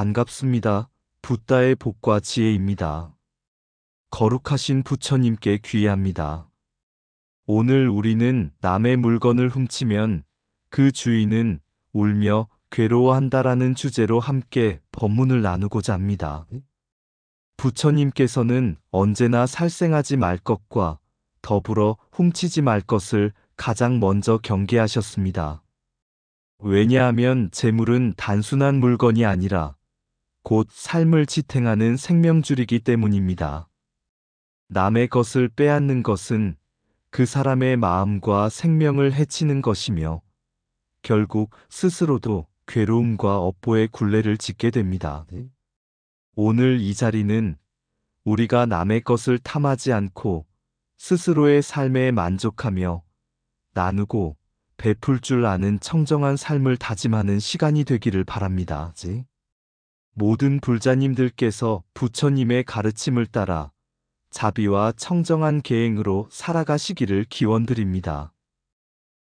반갑습니다. 붓다의 복과 지혜입니다. 거룩하신 부처님께 귀의합니다. 오늘 우리는 남의 물건을 훔치면 그 주인은 울며 괴로워한다라는 주제로 함께 법문을 나누고자 합니다. 부처님께서는 언제나 살생하지 말 것과 더불어 훔치지 말 것을 가장 먼저 경계하셨습니다. 왜냐하면 재물은 단순한 물건이 아니라 곧 삶을 지탱하는 생명줄이기 때문입니다. 남의 것을 빼앗는 것은 그 사람의 마음과 생명을 해치는 것이며 결국 스스로도 괴로움과 업보의 굴레를 짓게 됩니다. 오늘 이 자리는 우리가 남의 것을 탐하지 않고 스스로의 삶에 만족하며 나누고 베풀 줄 아는 청정한 삶을 다짐하는 시간이 되기를 바랍니다. 모든 불자님들께서 부처님의 가르침을 따라 자비와 청정한 계행으로 살아가시기를 기원드립니다.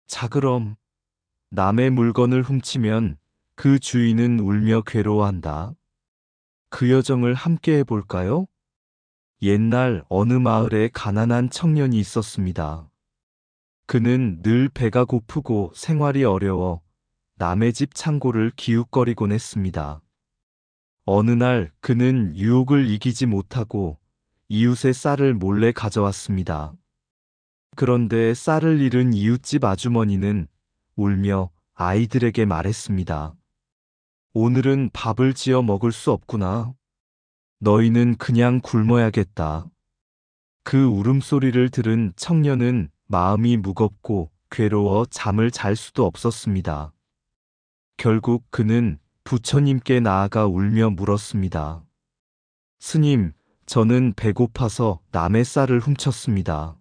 자 그럼 남의 물건을 훔치면 그 주인은 울며 괴로워한다. 그 여정을 함께 해볼까요? 옛날 어느 마을에 가난한 청년이 있었습니다. 그는 늘 배가 고프고 생활이 어려워 남의 집 창고를 기웃거리곤 했습니다. 어느 날 그는 유혹을 이기지 못하고 이웃의 쌀을 몰래 가져왔습니다. 그런데 쌀을 잃은 이웃집 아주머니는 울며 아이들에게 말했습니다. 오늘은 밥을 지어 먹을 수 없구나. 너희는 그냥 굶어야겠다. 그 울음소리를 들은 청년은 마음이 무겁고 괴로워 잠을 잘 수도 없었습니다. 결국 그는 부처님께 나아가 울며 물었습니다. 스님, 저는 배고파서 남의 쌀을 훔쳤습니다.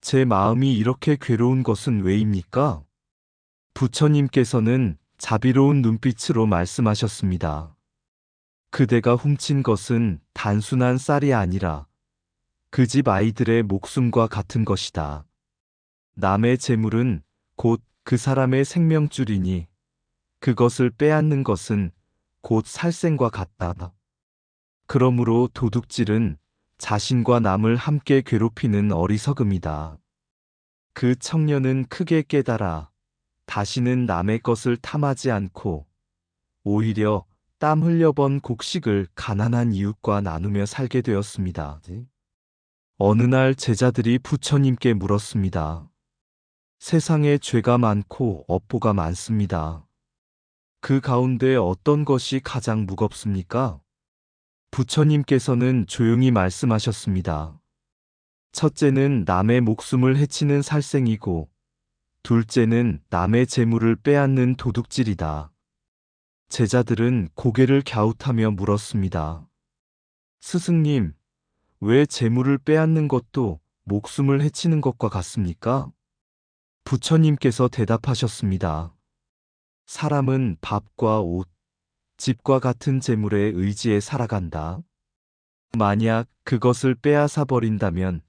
제 마음이 이렇게 괴로운 것은 왜입니까? 부처님께서는 자비로운 눈빛으로 말씀하셨습니다. 그대가 훔친 것은 단순한 쌀이 아니라 그 집 아이들의 목숨과 같은 것이다. 남의 재물은 곧 그 사람의 생명줄이니 그것을 빼앗는 것은 곧 살생과 같다. 그러므로 도둑질은 자신과 남을 함께 괴롭히는 어리석음이다. 그 청년은 크게 깨달아 다시는 남의 것을 탐하지 않고 오히려 땀 흘려번 곡식을 가난한 이웃과 나누며 살게 되었습니다. 어느 날 제자들이 부처님께 물었습니다. 세상에 죄가 많고 업보가 많습니다. 그 가운데 어떤 것이 가장 무겁습니까? 부처님께서는 조용히 말씀하셨습니다. 첫째는 남의 목숨을 해치는 살생이고, 둘째는 남의 재물을 빼앗는 도둑질이다. 제자들은 고개를 갸웃하며 물었습니다. 스승님, 왜 재물을 빼앗는 것도 목숨을 해치는 것과 같습니까? 부처님께서 대답하셨습니다. 사람은 밥과 옷, 집과 같은 재물에 의지해 살아간다. 만약 그것을 빼앗아 버린다면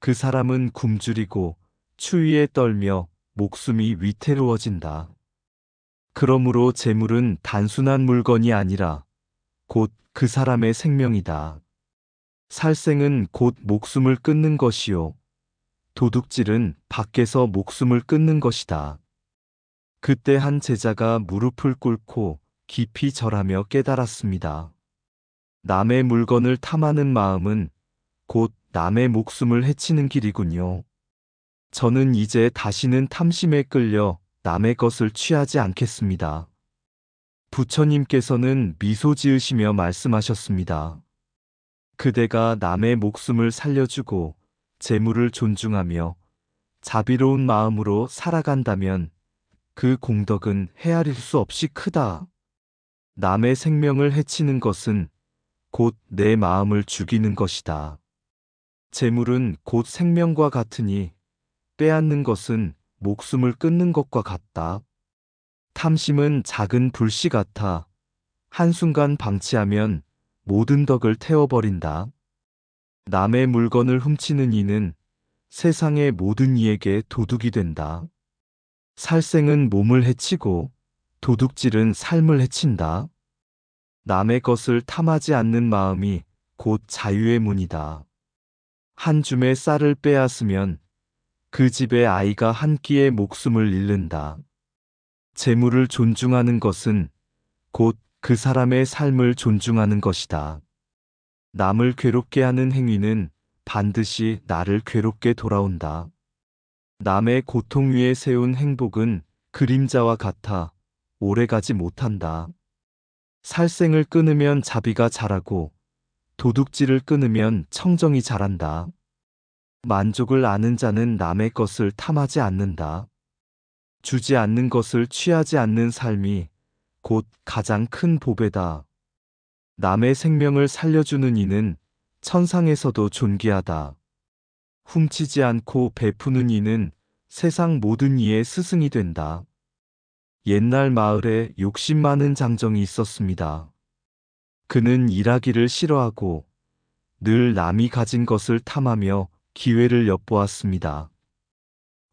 그 사람은 굶주리고 추위에 떨며 목숨이 위태로워진다. 그러므로 재물은 단순한 물건이 아니라 곧 그 사람의 생명이다. 살생은 곧 목숨을 끊는 것이요. 도둑질은 밖에서 목숨을 끊는 것이다. 그때 한 제자가 무릎을 꿇고 깊이 절하며 깨달았습니다. 남의 물건을 탐하는 마음은 곧 남의 목숨을 해치는 길이군요. 저는 이제 다시는 탐심에 끌려 남의 것을 취하지 않겠습니다. 부처님께서는 미소 지으시며 말씀하셨습니다. 그대가 남의 목숨을 살려주고 재물을 존중하며 자비로운 마음으로 살아간다면 그 공덕은 헤아릴 수 없이 크다. 남의 생명을 해치는 것은 곧 내 마음을 죽이는 것이다. 재물은 곧 생명과 같으니 빼앗는 것은 목숨을 끊는 것과 같다. 탐심은 작은 불씨 같아 한순간 방치하면 모든 덕을 태워버린다. 남의 물건을 훔치는 이는 세상의 모든 이에게 도둑이 된다. 살생은 몸을 해치고 도둑질은 삶을 해친다. 남의 것을 탐하지 않는 마음이 곧 자유의 문이다. 한 줌의 쌀을 빼앗으면 그 집의 아이가 한 끼의 목숨을 잃는다. 재물을 존중하는 것은 곧 그 사람의 삶을 존중하는 것이다. 남을 괴롭게 하는 행위는 반드시 나를 괴롭게 돌아온다. 남의 고통 위에 세운 행복은 그림자와 같아 오래가지 못한다. 살생을 끊으면 자비가 자라고 도둑질을 끊으면 청정이 자란다. 만족을 아는 자는 남의 것을 탐하지 않는다. 주지 않는 것을 취하지 않는 삶이 곧 가장 큰 보배다. 남의 생명을 살려주는 이는 천상에서도 존귀하다. 훔치지 않고 베푸는 이는 세상 모든 이의 스승이 된다. 옛날 마을에 욕심 많은 장정이 있었습니다. 그는 일하기를 싫어하고 늘 남이 가진 것을 탐하며 기회를 엿보았습니다.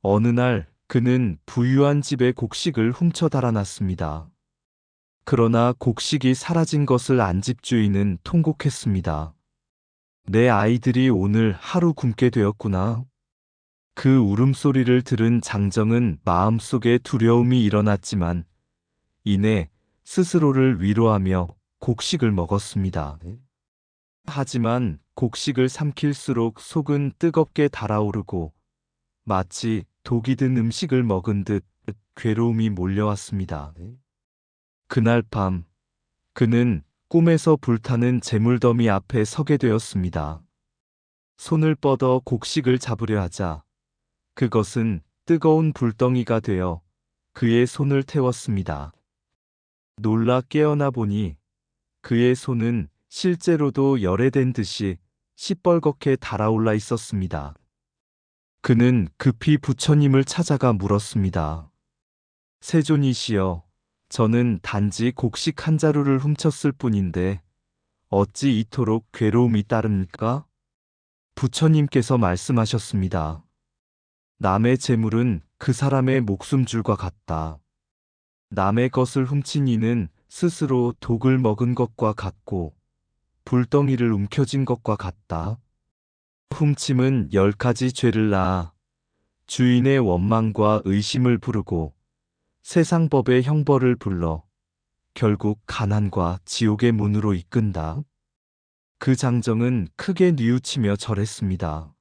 어느 날 그는 부유한 집의 곡식을 훔쳐 달아났습니다. 그러나 곡식이 사라진 것을 안 집주인은 통곡했습니다. 내 아이들이 오늘 하루 굶게 되었구나. 그 울음소리를 들은 장정은 마음속에 두려움이 일어났지만 이내 스스로를 위로하며 곡식을 먹었습니다. 하지만 곡식을 삼킬수록 속은 뜨겁게 달아오르고 마치 독이 든 음식을 먹은 듯 괴로움이 몰려왔습니다. 그날 밤 그는 꿈에서 불타는 재물더미 앞에 서게 되었습니다. 손을 뻗어 곡식을 잡으려 하자 그것은 뜨거운 불덩이가 되어 그의 손을 태웠습니다. 놀라 깨어나 보니 그의 손은 실제로도 열애된 듯이 시뻘겋게 달아올라 있었습니다. 그는 급히 부처님을 찾아가 물었습니다. 세존이시여, 저는 단지 곡식 한 자루를 훔쳤을 뿐인데 어찌 이토록 괴로움이 따릅니까? 부처님께서 말씀하셨습니다. 남의 재물은 그 사람의 목숨줄과 같다. 남의 것을 훔친 이는 스스로 독을 먹은 것과 같고 불덩이를 움켜쥔 것과 같다. 훔침은 열 가지 죄를 낳아 주인의 원망과 의심을 부르고 세상 법의 형벌을 불러 결국 가난과 지옥의 문으로 이끈다. 그 장정은 크게 뉘우치며 절했습니다.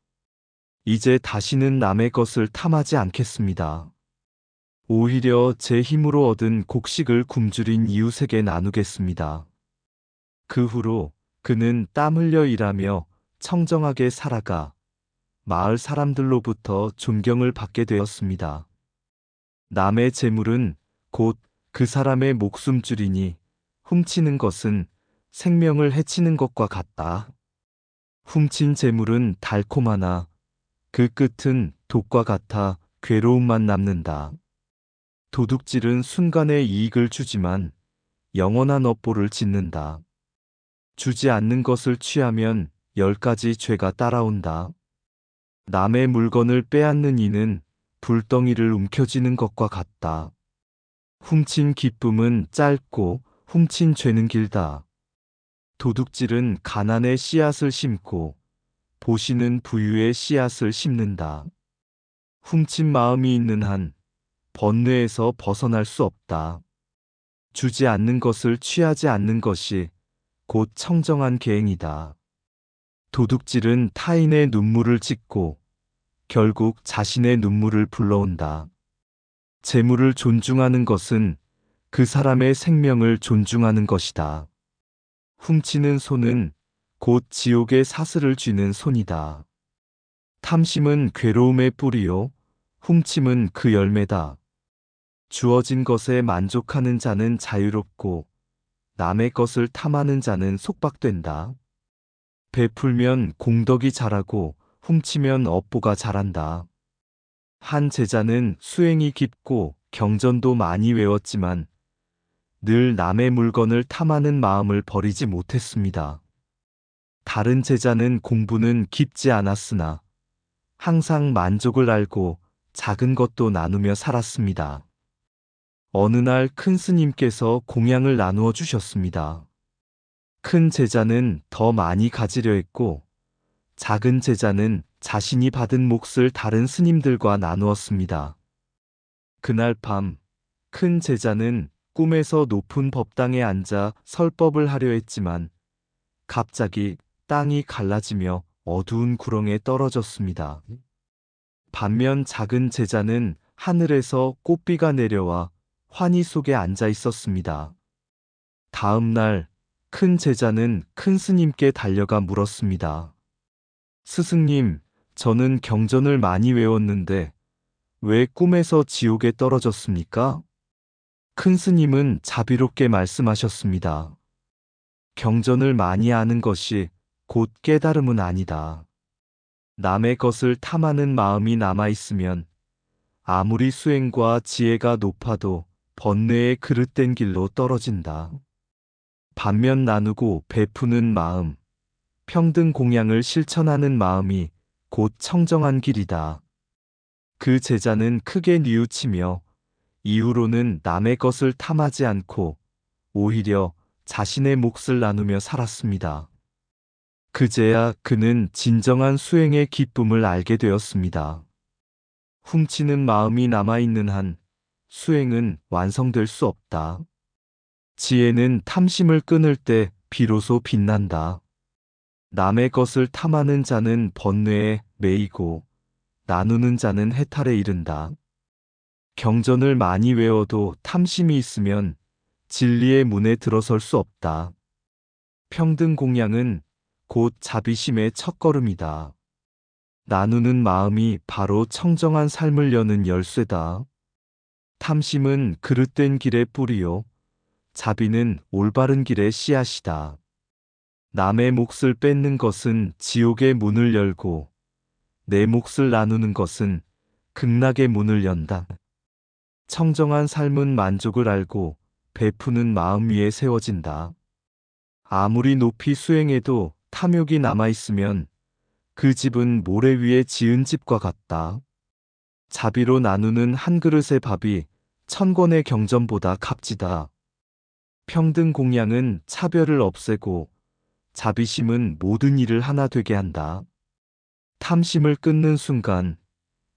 이제 다시는 남의 것을 탐하지 않겠습니다. 오히려 제 힘으로 얻은 곡식을 굶주린 이웃에게 나누겠습니다. 그 후로 그는 땀 흘려 일하며 청정하게 살아가 마을 사람들로부터 존경을 받게 되었습니다. 남의 재물은 곧 그 사람의 목숨줄이니 훔치는 것은 생명을 해치는 것과 같다. 훔친 재물은 달콤하나 그 끝은 독과 같아 괴로움만 남는다. 도둑질은 순간의 이익을 주지만 영원한 업보를 짓는다. 주지 않는 것을 취하면 열 가지 죄가 따라온다. 남의 물건을 빼앗는 이는 불덩이를 움켜쥐는 것과 같다. 훔친 기쁨은 짧고 훔친 죄는 길다. 도둑질은 가난의 씨앗을 심고 보시는 부유의 씨앗을 심는다. 훔친 마음이 있는 한 번뇌에서 벗어날 수 없다. 주지 않는 것을 취하지 않는 것이 곧 청정한 계행이다. 도둑질은 타인의 눈물을 찍고 결국 자신의 눈물을 불러온다. 재물을 존중하는 것은 그 사람의 생명을 존중하는 것이다. 훔치는 손은 곧 지옥의 사슬을 쥐는 손이다. 탐심은 괴로움의 뿌리요, 훔침은 그 열매다. 주어진 것에 만족하는 자는 자유롭고 남의 것을 탐하는 자는 속박된다. 베풀면 공덕이 자라고 훔치면 업보가 자란다. 한 제자는 수행이 깊고 경전도 많이 외웠지만 늘 남의 물건을 탐하는 마음을 버리지 못했습니다. 다른 제자는 공부는 깊지 않았으나 항상 만족을 알고 작은 것도 나누며 살았습니다. 어느 날 큰 스님께서 공양을 나누어 주셨습니다. 큰 제자는 더 많이 가지려 했고, 작은 제자는 자신이 받은 몫을 다른 스님들과 나누었습니다. 그날 밤, 큰 제자는 꿈에서 높은 법당에 앉아 설법을 하려 했지만, 갑자기 땅이 갈라지며 어두운 구렁에 떨어졌습니다. 반면 작은 제자는 하늘에서 꽃비가 내려와 환희 속에 앉아 있었습니다. 다음 날, 큰 제자는 큰 스님께 달려가 물었습니다. 스승님, 저는 경전을 많이 외웠는데, 왜 꿈에서 지옥에 떨어졌습니까? 큰 스님은 자비롭게 말씀하셨습니다. 경전을 많이 아는 것이 곧 깨달음은 아니다. 남의 것을 탐하는 마음이 남아있으면 아무리 수행과 지혜가 높아도 번뇌의 그릇된 길로 떨어진다. 반면 나누고 베푸는 마음, 평등 공양을 실천하는 마음이 곧 청정한 길이다. 그 제자는 크게 뉘우치며 이후로는 남의 것을 탐하지 않고 오히려 자신의 몫을 나누며 살았습니다. 그제야 그는 진정한 수행의 기쁨을 알게 되었습니다. 훔치는 마음이 남아있는 한 수행은 완성될 수 없다. 지혜는 탐심을 끊을 때 비로소 빛난다. 남의 것을 탐하는 자는 번뇌에 매이고 나누는 자는 해탈에 이른다. 경전을 많이 외워도 탐심이 있으면 진리의 문에 들어설 수 없다. 평등 공양은 곧 자비심의 첫걸음이다. 나누는 마음이 바로 청정한 삶을 여는 열쇠다. 탐심은 그릇된 길의 뿌리요. 자비는 올바른 길의 씨앗이다. 남의 몫을 뺏는 것은 지옥의 문을 열고 내 몫을 나누는 것은 극락의 문을 연다. 청정한 삶은 만족을 알고 베푸는 마음 위에 세워진다. 아무리 높이 수행해도 탐욕이 남아있으면 그 집은 모래 위에 지은 집과 같다. 자비로 나누는 한 그릇의 밥이 천 권의 경전보다 값지다. 평등 공양은 차별을 없애고 자비심은 모든 일을 하나 되게 한다. 탐심을 끊는 순간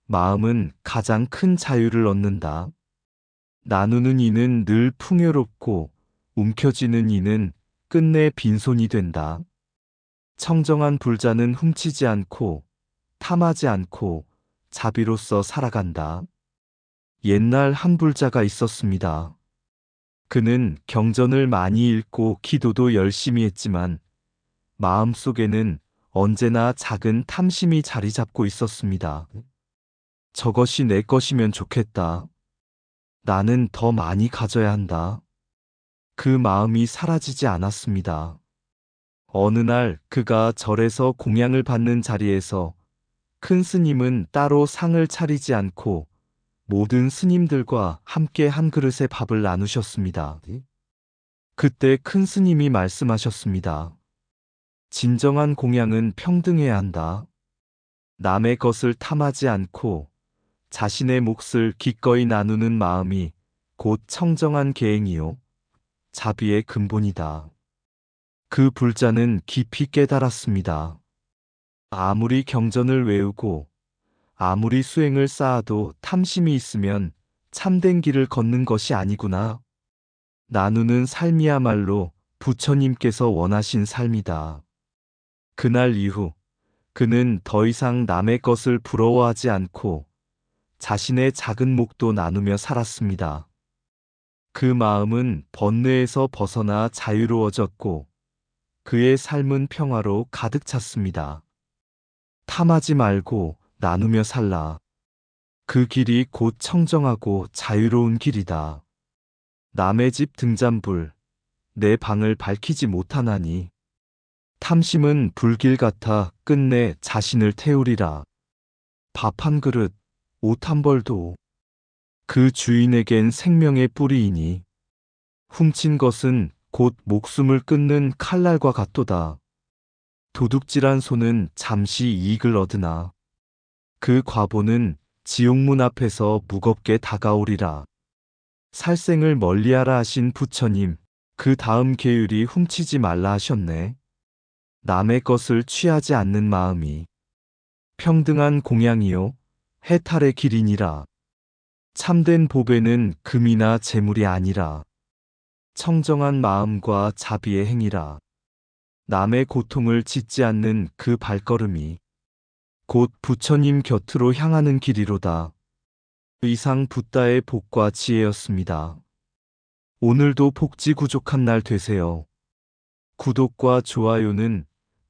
마음은 가장 큰 자유를 얻는다. 나누는 이는 늘 풍요롭고 움켜쥐는 이는 끝내 빈손이 된다. 청정한 불자는 훔치지 않고 탐하지 않고 자비로서 살아간다. 옛날 한 불자가 있었습니다. 그는 경전을 많이 읽고 기도도 열심히 했지만 마음속에는 언제나 작은 탐심이 자리 잡고 있었습니다. 저것이 내 것이면 좋겠다. 나는 더 많이 가져야 한다. 그 마음이 사라지지 않았습니다. 어느 날 그가 절에서 공양을 받는 자리에서 큰 스님은 따로 상을 차리지 않고 모든 스님들과 함께 한 그릇의 밥을 나누셨습니다. 그때 큰 스님이 말씀하셨습니다. 진정한 공양은 평등해야 한다. 남의 것을 탐하지 않고 자신의 몫을 기꺼이 나누는 마음이 곧 청정한 계행이요. 자비의 근본이다. 그 불자는 깊이 깨달았습니다. 아무리 경전을 외우고 아무리 수행을 쌓아도 탐심이 있으면 참된 길을 걷는 것이 아니구나. 나누는 삶이야말로 부처님께서 원하신 삶이다. 그날 이후 그는 더 이상 남의 것을 부러워하지 않고 자신의 작은 몫도 나누며 살았습니다. 그 마음은 번뇌에서 벗어나 자유로워졌고 그의 삶은 평화로 가득 찼습니다. 탐하지 말고 나누며 살라. 그 길이 곧 청정하고 자유로운 길이다. 남의 집 등잔불, 내 방을 밝히지 못하나니. 탐심은 불길 같아 끝내 자신을 태우리라. 밥 한 그릇, 옷 한 벌도 그 주인에겐 생명의 뿌리이니 훔친 것은 곧 목숨을 끊는 칼날과 같도다. 도둑질한 손은 잠시 이익을 얻으나 그 과보는 지옥문 앞에서 무겁게 다가오리라. 살생을 멀리하라 하신 부처님, 그 다음 계율이 훔치지 말라 하셨네. 남의 것을 취하지 않는 마음이 평등한 공양이요 해탈의 길이니라. 참된 보배는 금이나 재물이 아니라 청정한 마음과 자비의 행위라. 남의 고통을 짓지 않는 그 발걸음이 곧 부처님 곁으로 향하는 길이로다. 이상 붓다의 복과 지혜였습니다. 오늘도 복지 구족한 날 되세요. 구독과 좋아요는